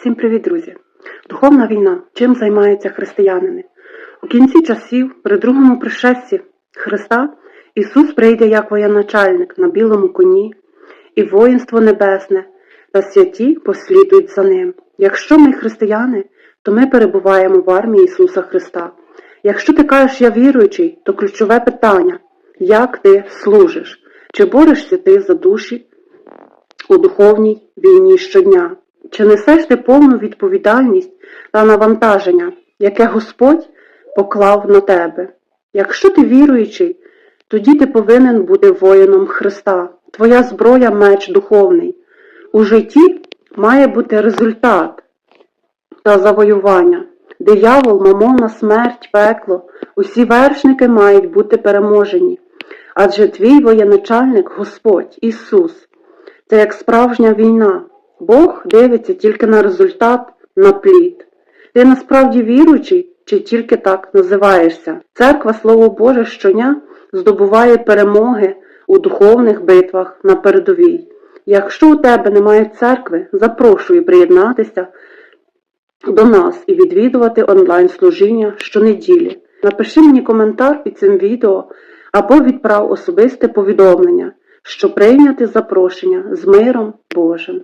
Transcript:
Всім привіт, друзі! Духовна війна. Чим займаються християнини? У кінці часів, при другому пришесті Христа, Ісус прийде як воєначальник на білому коні, і воїнство небесне та святі послідують за ним. Якщо ми християни, то ми перебуваємо в армії Ісуса Христа. Якщо ти кажеш я віруючий, то ключове питання як ти служиш? Чи борешся ти за душі у духовній війні щодня? Чи несеш ти повну відповідальність та навантаження, яке Господь поклав на тебе? Якщо ти віруючий, тоді ти повинен бути воїном Христа. Твоя зброя меч духовний. У житті має бути результат та завоювання. Диявол, мамона, смерть, пекло, усі вершники мають бути переможені. Адже твій воєначальник Господь, Ісус. Це як справжня війна. Бог дивиться тільки на результат, на плід. Ти насправді віруючий чи тільки так називаєшся? Церква, Слово Боже, щодня здобуває перемоги у духовних битвах на передовій. Якщо у тебе немає церкви, запрошую приєднатися до нас і відвідувати онлайн-служіння щонеділі. Напиши мені коментар під цим відео або відправ особисте повідомлення, що прийняти запрошення з миром Божим.